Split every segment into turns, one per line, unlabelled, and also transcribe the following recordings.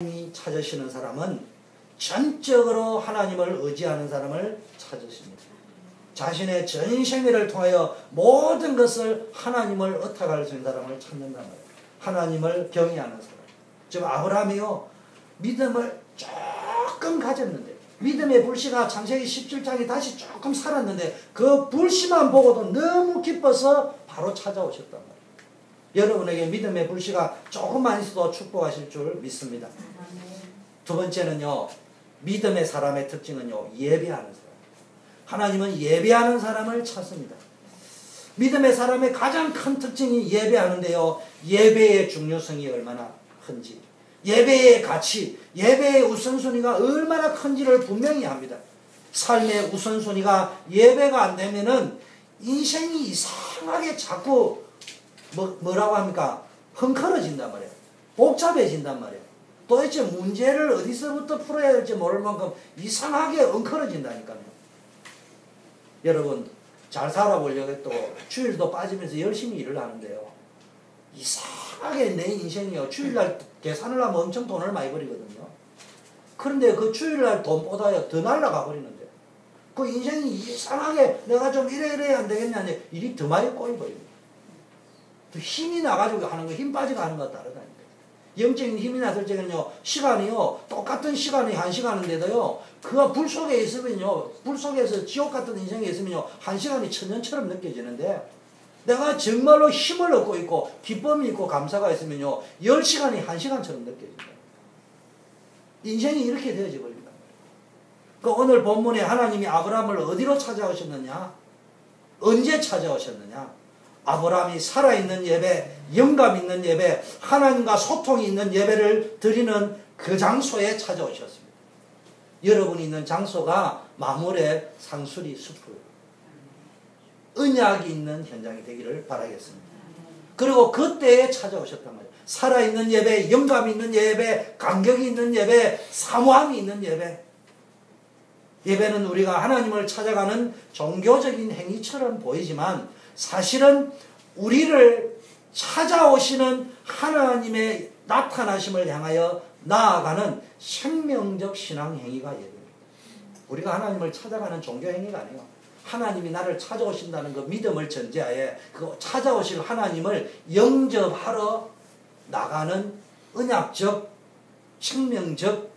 하나님이 찾으시는 사람은 전적으로 하나님을 의지하는 사람을 찾으십니다. 자신의 전 생애를 통하여 모든 것을 하나님을 의탁할 수 있는 사람을 찾는단 말이에요. 하나님을 경외하는 사람. 지금 아브라함이요. 믿음을 조금 가졌는데 믿음의 불씨가 창세기 17장에 다시 조금 살았는데 그 불씨만 보고도 너무 기뻐서 바로 찾아오셨단 말이에요. 여러분에게 믿음의 불씨가 조금만 있어도 축복하실 줄 믿습니다. 두 번째는요. 믿음의 사람의 특징은요. 예배하는 사람. 하나님은 예배하는 사람을 찾습니다. 믿음의 사람의 가장 큰 특징이 예배하는데요. 예배의 중요성이 얼마나 큰지. 예배의 가치, 예배의 우선순위가 얼마나 큰지를 분명히 합니다. 삶의 우선순위가 예배가 안 되면은 인생이 이상하게 자꾸 뭐, 뭐라고 합니까? 헝클어진단 말이에요. 복잡해진단 말이에요. 도대체 문제를 어디서부터 풀어야 될지 모를 만큼 이상하게 엉클어진다니까요. 여러분, 잘 살아보려고 해도 주일도 빠지면서 열심히 일을 하는데요. 이상하게 내 인생이요. 주일날 계산을 하면 엄청 돈을 많이 버리거든요. 그런데 그 주일날 돈보다 더 날라가 버리는데. 그 인생이 이상하게 내가 좀 이래 이래 안 되겠냐. 일이 더 많이 꼬여버립니다. 힘이 나가지고 하는 거, 힘 빠지고 하는 거 다르다니까. 영적인 힘이 났을 적에는요, 시간이요, 똑같은 시간이 한 시간인데도요, 그가 불 속에 있으면요, 불 속에서 지옥 같은 인생에 있으면요, 한 시간이 천년처럼 느껴지는데, 내가 정말로 힘을 얻고 있고, 기쁨이 있고, 감사가 있으면요, 열 시간이 한 시간처럼 느껴진다. 인생이 이렇게 되어져 버립니다. 그 오늘 본문에 하나님이 아브라함을 어디로 찾아오셨느냐? 언제 찾아오셨느냐? 아브라함이 살아있는 예배, 영감 있는 예배, 하나님과 소통이 있는 예배를 드리는 그 장소에 찾아오셨습니다. 여러분이 있는 장소가 마물의 상수리 숲을 은약이 있는 현장이 되기를 바라겠습니다. 그리고 그때에 찾아오셨단 말이에요. 살아있는 예배, 영감 있는 예배, 간격이 있는 예배, 사모함이 있는 예배. 예배는 우리가 하나님을 찾아가는 종교적인 행위처럼 보이지만 사실은 우리를 찾아오시는 하나님의 나타나심을 향하여 나아가는 생명적 신앙 행위가 예배입니다. 우리가 하나님을 찾아가는 종교 행위가 아니에요. 하나님이 나를 찾아오신다는 그 믿음을 전제하에 그 찾아오실 하나님을 영접하러 나가는 언약적 생명적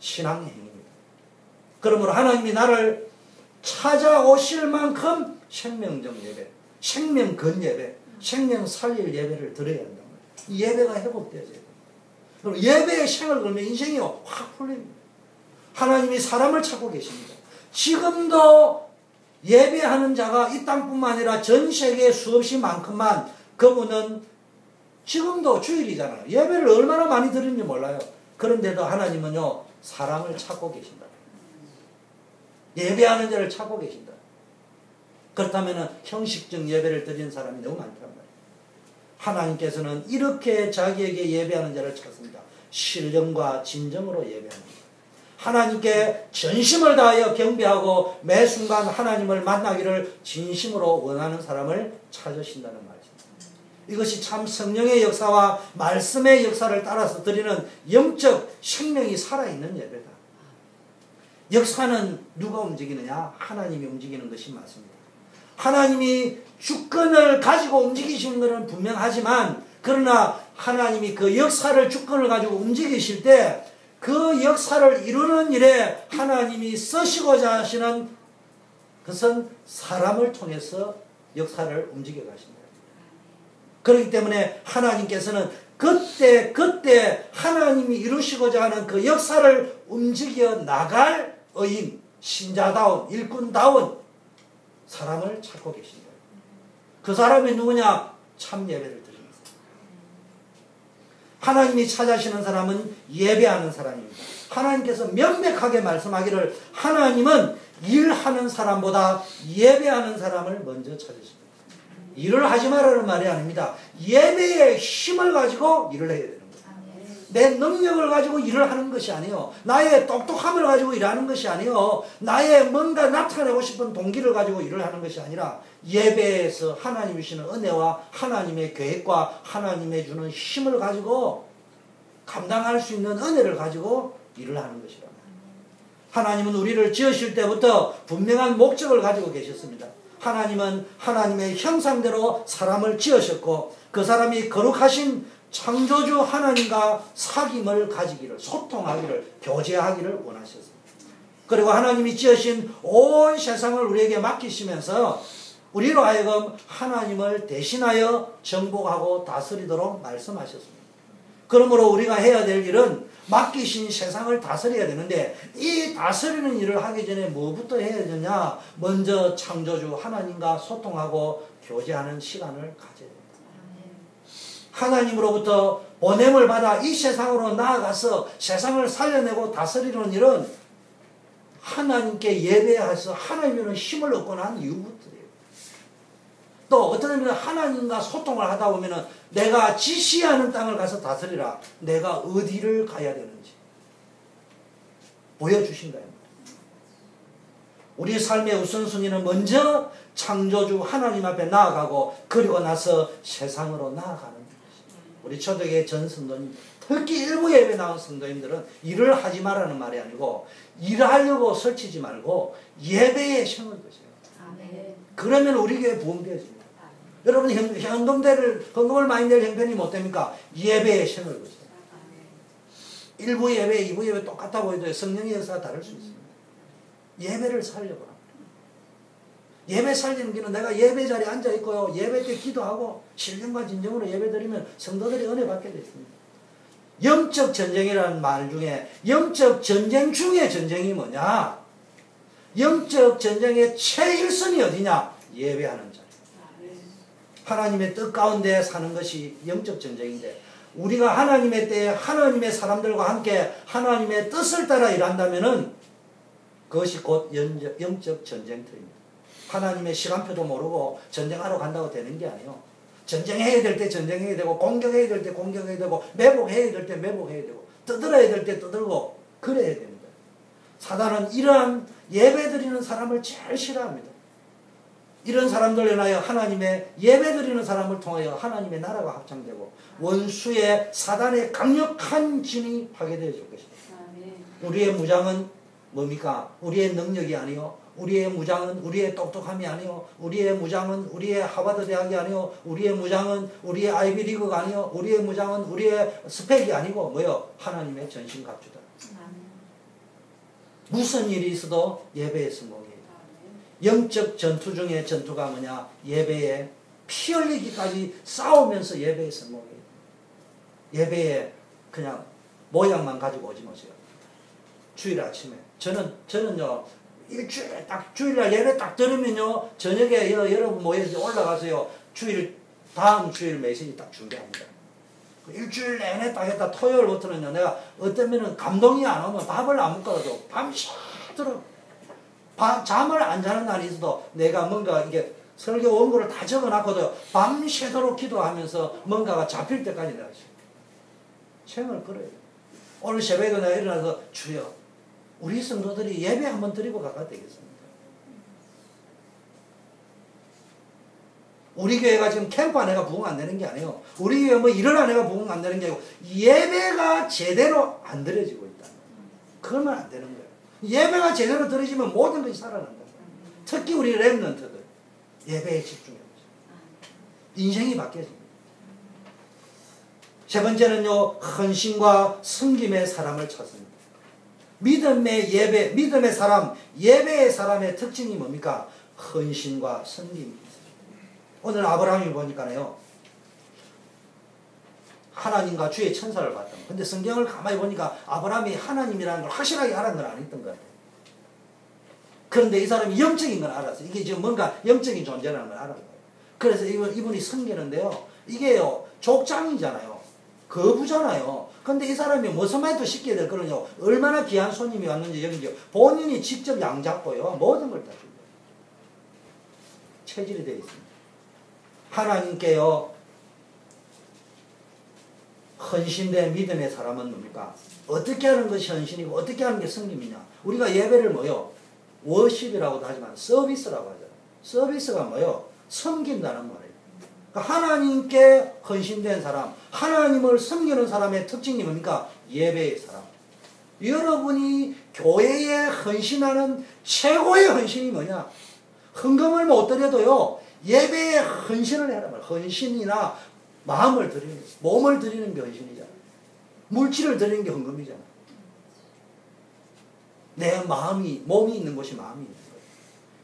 신앙 행위입니다. 그러므로 하나님이 나를 찾아오실 만큼 생명적 예배, 생명 건 예배, 생명 살릴 예배를 드려야. 이 예배가 회복되어야. 그럼 예배의 생을 걸면 인생이 확 풀립니다. 하나님이 사람을 찾고 계십니다. 지금도 예배하는 자가 이 땅뿐만 아니라 전 세계에 수없이 많건만 그분은 지금도 주일이잖아요. 예배를 얼마나 많이 드리는지 몰라요. 그런데도 하나님은요, 사람을 찾고 계신다. 예배하는 자를 찾고 계신다. 그렇다면 형식적 예배를 드리는 사람이 너무 많단 말이에요. 하나님께서는 이렇게 자기에게 예배하는 자를 찾습니다. 신령과 진정으로 예배합니다. 하나님께 전심을 다하여 경배하고 매 순간 하나님을 만나기를 진심으로 원하는 사람을 찾으신다는 말입니다. 이것이 참 성령의 역사와 말씀의 역사를 따라서 드리는 영적 생명이 살아있는 예배다. 역사는 누가 움직이느냐? 하나님이 움직이는 것이 맞습니다. 하나님이 주권을 가지고 움직이시는 것은 분명하지만 그러나 하나님이 그 역사를 주권을 가지고 움직이실 때 그 역사를 이루는 일에 하나님이 쓰시고자 하시는 그것은 사람을 통해서 역사를 움직여 가신다. 그렇기 때문에 하나님께서는 그때 그때 하나님이 이루시고자 하는 그 역사를 움직여 나갈 의인, 신자다운, 일꾼다운 사람을 찾고 계신 거예요. 그 사람이 누구냐? 참 예배를 드립니다. 하나님이 찾아시는 사람은 예배하는 사람입니다. 하나님께서 명백하게 말씀하기를 하나님은 일하는 사람보다 예배하는 사람을 먼저 찾으십니다. 일을 하지 말라는 말이 아닙니다. 예배의 힘을 가지고 일을 해야 되는 내 능력을 가지고 일을 하는 것이 아니요. 나의 똑똑함을 가지고 일하는 것이 아니요. 나의 뭔가 나타내고 싶은 동기를 가지고 일을 하는 것이 아니라 예배에서 하나님이 주시는 은혜와 하나님의 계획과 하나님의 주는 힘을 가지고 감당할 수 있는 은혜를 가지고 일을 하는 것이라. 하나님은 우리를 지으실 때부터 분명한 목적을 가지고 계셨습니다. 하나님은 하나님의 형상대로 사람을 지으셨고 그 사람이 거룩하신 창조주 하나님과 사귐을 가지기를 소통하기를 교제하기를 원하셨습니다. 그리고 하나님이 지으신 온 세상을 우리에게 맡기시면서 우리로 하여금 하나님을 대신하여 정복하고 다스리도록 말씀하셨습니다. 그러므로 우리가 해야 될 일은 맡기신 세상을 다스려야 되는데 이 다스리는 일을 하기 전에 뭐부터 해야 되냐? 먼저 창조주 하나님과 소통하고 교제하는 시간을 가져야 됩니다. 하나님으로부터 보냄을 받아 이 세상으로 나아가서 세상을 살려내고 다스리는 일은 하나님께 예배해서 하나님의 힘을 얻고 난 이후부터예요. 또 어떤 의미는 하나님과 소통을 하다 보면은 내가 지시하는 땅을 가서 다스리라. 내가 어디를 가야 되는지 보여주신다. 우리 삶의 우선순위는 먼저 창조주 하나님 앞에 나아가고 그리고 나서 세상으로 나아가는 우리 초대교회 전 성도님 특히 일부 예배 나온 성도님들은 일을 하지 말라는 말이 아니고 일하려고 설치지 말고 예배에 심을 것이에요. 그러면 우리 교회 부흥되어집니다. 여러분 현, 현금대를 헌금을 많이 낼 형편이 못 됩니까? 예배에 심을 것이에요. 일부 예배, 이부 예배 똑같아 보여도 성령의 역사가 다를 수 있습니다. 예배를 살려보라. 예배 살리는 길은 내가 예배 자리에 앉아 있고요. 예배 때 기도하고 신령과 진정으로 예배 드리면 성도들이 은혜 받게 됐습니다. 영적 전쟁이라는 말 중에 영적 전쟁 중의 전쟁이 뭐냐? 영적 전쟁의 최일선이 어디냐? 예배하는 자리. 하나님의 뜻 가운데 사는 것이 영적 전쟁인데 우리가 하나님의 때에 하나님의 사람들과 함께 하나님의 뜻을 따라 일한다면은 그것이 곧 영적 전쟁터입니다. 하나님의 시간표도 모르고 전쟁하러 간다고 되는 게 아니에요. 전쟁해야 될 때 전쟁해야 되고 공격해야 될 때 공격해야 되고 매복해야 될 때 매복해야 되고 떠들어야 될 때 떠들고 그래야 됩니다. 사단은 이러한 예배 드리는 사람을 제일 싫어합니다. 이런 사람들 인하여 하나님의 예배 드리는 사람을 통하여 하나님의 나라가 확장되고 원수의 사단의 강력한 진이 파괴되어질 것입니다. 우리의 무장은 뭡니까? 우리의 능력이 아니요 우리의 무장은 우리의 똑똑함이 아니요 우리의 무장은 우리의 하버드 대학이 아니요 우리의 무장은 우리의 아이비리그가 아니요 우리의 무장은 우리의 스펙이 아니고 뭐요? 하나님의 전신 갑주다. 무슨 일이 있어도 예배의 성공이에요. 영적 전투 중에 전투가 뭐냐? 예배에 피 흘리기까지 싸우면서 예배의 성공이에요. 예배에 그냥 모양만 가지고 오지 마세요. 주일 아침에 저는 저는요 일주일에 딱 주일날 예배 딱 들으면요 저녁에 여, 러분 모여서 올라가서요 주일 다음 주일 메시지 딱 준비합니다. 그 일주일 내내 딱 했다 토요일부터는요 내가 어쩌면은 감동이 안 오면 밥을 안 먹더라도 밤새도록 잠을 안 자는 날이 있어도 내가 뭔가 이게 설교 원고를 다 적어놨거든 밤새도록 기도하면서 뭔가가 잡힐 때까지 내가 생을 끌어요. 오늘 새벽에 내가 일어나서 주여 우리 성도들이 예배 한번 드리고 가가 되겠습니다. 우리 교회가 지금 캠프 안에가 부흥 안 되는 게 아니에요. 우리 교회 뭐 이런 안에가 부흥 안 되는 게 아니고 예배가 제대로 안 드려지고 있다. 그러면 안 되는 거예요. 예배가 제대로 드려지면 모든 것이 살아난다. 특히 우리 랩런트들 예배에 집중해보죠. 인생이 바뀌어집니다. 세 번째는요, 헌신과 섬김의 사람을 찾습니다. 믿음의 예배, 믿음의 사람, 예배의 사람의 특징이 뭡니까? 헌신과 섬김이 오늘 아브라함이 보니까요. 하나님과 주의 천사를 봤던 근데 성경을 가만히 보니까 아브라함이 하나님이라는 걸 확실하게 알았는 건 아니었던 것 같아요. 그런데 이 사람이 영적인 걸 알았어요. 이게 지금 뭔가 영적인 존재라는 걸 알았어요. 그래서 이분, 이분이 섬기는데요. 이게요, 족장이잖아요. 거부잖아요. 근데 이 사람이 무슨 말도 시켜야 될 거는요. 얼마나 귀한 손님이 왔는지 여기 본인이 직접 양 잡고요. 모든 걸 다 준다. 체질이 되어 있습니다. 하나님께요. 헌신된 믿음의 사람은 뭡니까? 어떻게 하는 것이 헌신이고 어떻게 하는 게 성김이냐? 우리가 예배를 뭐요? 워십이라고도 하지만 서비스라고 하잖아요. 서비스가 뭐요? 섬긴다는 말이에요. 그러니까 하나님께 헌신된 사람, 하나님을 섬기는 사람의 특징이 뭡니까? 예배의 사람. 여러분이 교회에 헌신하는 최고의 헌신이 뭐냐? 헌금을 못 드려도요, 예배에 헌신을 해라 말 헌신이나 마음을 드리는, 몸을 드리는 게 헌신이잖아. 물질을 드리는 게 헌금이잖아. 내 마음이, 몸이 있는 곳이 마음이 있는 거예요.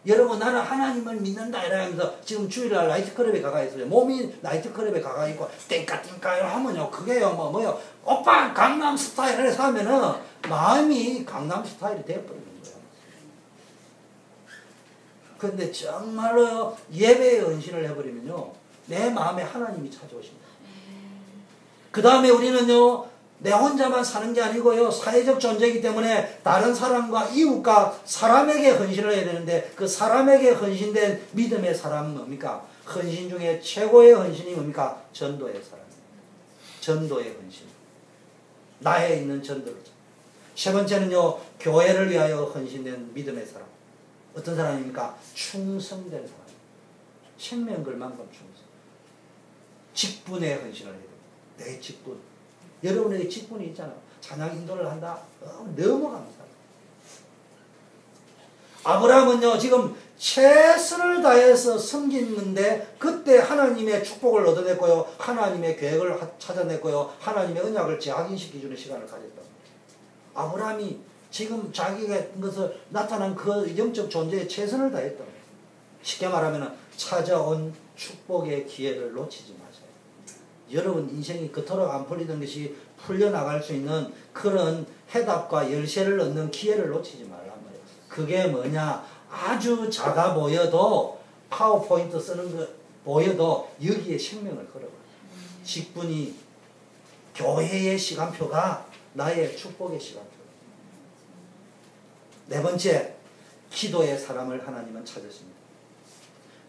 여러분, 나는 하나님을 믿는다, 이러면서 지금 주일날 나이트클럽에 가가 있어요. 몸이 나이트클럽에 가가 있고, 땡까 땡까 하면요, 그게요, 뭐, 뭐요, 오빠 강남 스타일을 하면은, 마음이 강남 스타일이 돼버리는 거예요. 근데 정말로요, 예배의 은신을 해버리면요, 내 마음에 하나님이 찾아오십니다. 그 다음에 우리는요, 내 혼자만 사는 게 아니고요. 사회적 존재이기 때문에 다른 사람과 이웃과 사람에게 헌신을 해야 되는데 그 사람에게 헌신된 믿음의 사람은 뭡니까? 헌신 중에 최고의 헌신이 뭡니까? 전도의 사람. 전도의 헌신. 나에 있는 전도를. 세 번째는요. 교회를 위하여 헌신된 믿음의 사람. 어떤 사람입니까? 충성된 사람. 생명 걸 만큼 충성. 직분에 헌신을 해야 됩니다. 내 직분. 여러분에게 직분이 있잖아. 찬양 인도를 한다. 어, 감사해. 아브라함은요, 지금 최선을 다해서 섬기는데 그때 하나님의 축복을 얻어냈고요. 하나님의 계획을 찾아냈고요. 하나님의 언약을 재확인시켜주는 시간을 가졌다. 아브라함이 지금 자기가 것을 나타난 그 영적 존재에 최선을 다했다. 쉽게 말하면 찾아온 축복의 기회를 놓치지 마세요. 여러분 인생이 그토록 안 풀리던 것이 풀려나갈 수 있는 그런 해답과 열쇠를 얻는 기회를 놓치지 말란 말이에요. 그게 뭐냐? 아주 작아 보여도 파워포인트 쓰는 거 보여도 여기에 생명을 걸어봐. 직분이 교회의 시간표가 나의 축복의 시간표. 네 번째, 기도의 사람을 하나님은 찾으십니다.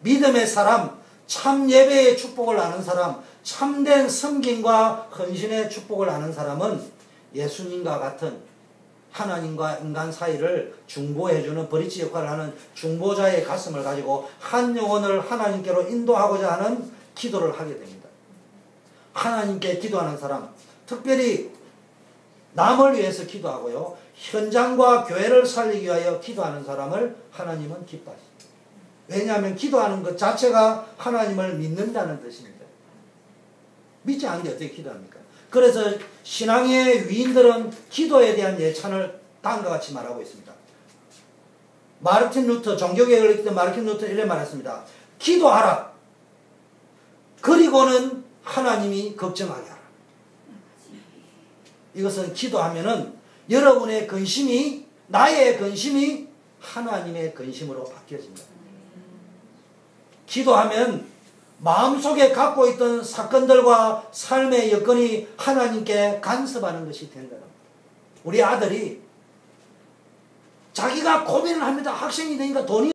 믿음의 사람, 참 예배의 축복을 아는 사람, 참된 섬김과 헌신의 축복을 아는 사람은 예수님과 같은 하나님과 인간 사이를 중보해주는 브릿지 역할을 하는 중보자의 가슴을 가지고 한 영혼을 하나님께로 인도하고자 하는 기도를 하게 됩니다. 하나님께 기도하는 사람, 특별히 남을 위해서 기도하고요. 현장과 교회를 살리기 위하여 기도하는 사람을 하나님은 기뻐하십니다. 왜냐하면 기도하는 것 자체가 하나님을 믿는다는 뜻입니다. 믿지 않는데 어떻게 기도합니까? 그래서 신앙의 위인들은 기도에 대한 예찬을 다음과 같이 말하고 있습니다. 마르틴 루터, 종교개혁을 했던 마르틴 루터 이래 말했습니다. 기도하라. 그리고는 하나님이 걱정하게 하라. 이것은 기도하면은 여러분의 근심이 나의 근심이 하나님의 근심으로 바뀌어집니다. 기도하면 마음속에 갖고 있던 사건들과 삶의 여건이 하나님께 간섭하는 것이 된다. 우리 아들이 자기가 고민을 합니다. 학생이 되니까 돈이